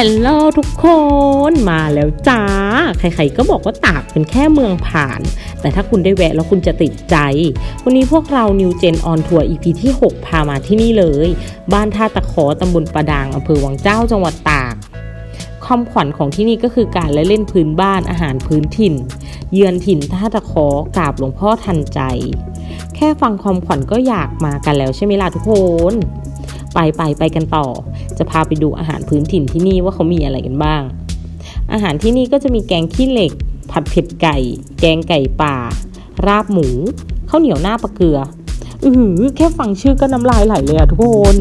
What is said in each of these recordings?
ฮลโลทุกคนมาแล้วจ้า ใครๆก็บอกว่าตากเป็นแค่เมืองผ่าน แต่ถ้าคุณได้แวะแล้วคุณจะติดใจ วันนี้พวกเรา New Gen on Tour EP ที่ 6 พามาที่นี่เลย บ้านท่าตะขอตำบลประดางอำเภอวังเจ้าจังหวัดตากความขวัญของที่นี่ก็คือการละเล่นพื้นบ้านอาหารพื้นถิ่น เยือนถิ่นท่าตะขอกราบหลวงพ่อทันใจ แค่ฟังความขวัญก็อยากมากันแล้วใช่ไหมล่ะทุกคน ไปไปไปกันต่อ จะพาไปดูอาหารพื้นถิ่นที่นี่ว่าเขามีอะไรกันบ้าง อาหารที่นี่ก็จะมีแกงขี้เหล็ก ผัดเผ็ดไก่ แกงไก่ป่า ราบหมูข้าวเหนียวหน้าปลาเกลืออือแค่ฟังชื่อก็น้ำลายไหลเลยอะทุกคน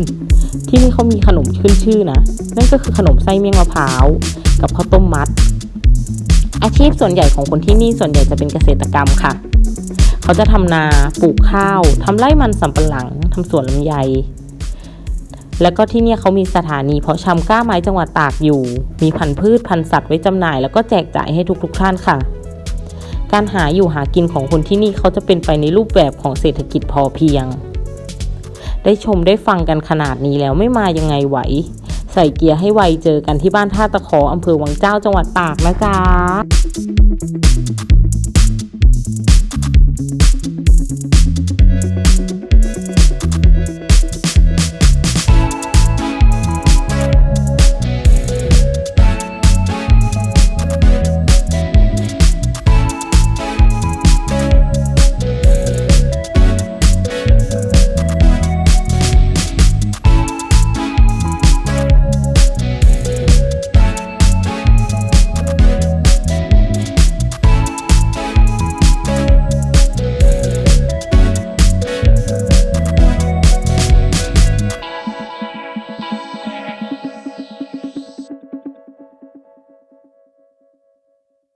ที่นี่เขามีขนมขึ้นชื่อนะ นั่นก็คือขนมไส้เมี่ยงมะพร้าว กับข้าวต้มมัด อาชีพส่วนใหญ่ของคนที่นี่ส่วนใหญ่จะเป็นเกษตรกรรมค่ะ เขาจะทำนาปลูกข้าวทำไร่มันสำปะหลังทำสวนลำไย แล้วก็ที่เนี่ยเขามีสถานีเพาะชำกล้าไม้จังหวัดตากอยู่ มีพันธุ์พืชพันธุ์สัตว์ไว้จำหน่าย แล้วก็แจกจ่ายให้ทุกๆท่านค่ะ การหาอยู่หากินของคนที่นี่เขาจะเป็นไปในรูปแบบของเศรษฐกิจพอเพียง ได้ชมได้ฟังกันขนาดนี้แล้วไม่มายังไงไหว ใส่เกียร์ให้ไวเจอกันที่บ้านท่าตะขออำเภอวังเจ้าจังหวัดตากนะจ๊ะ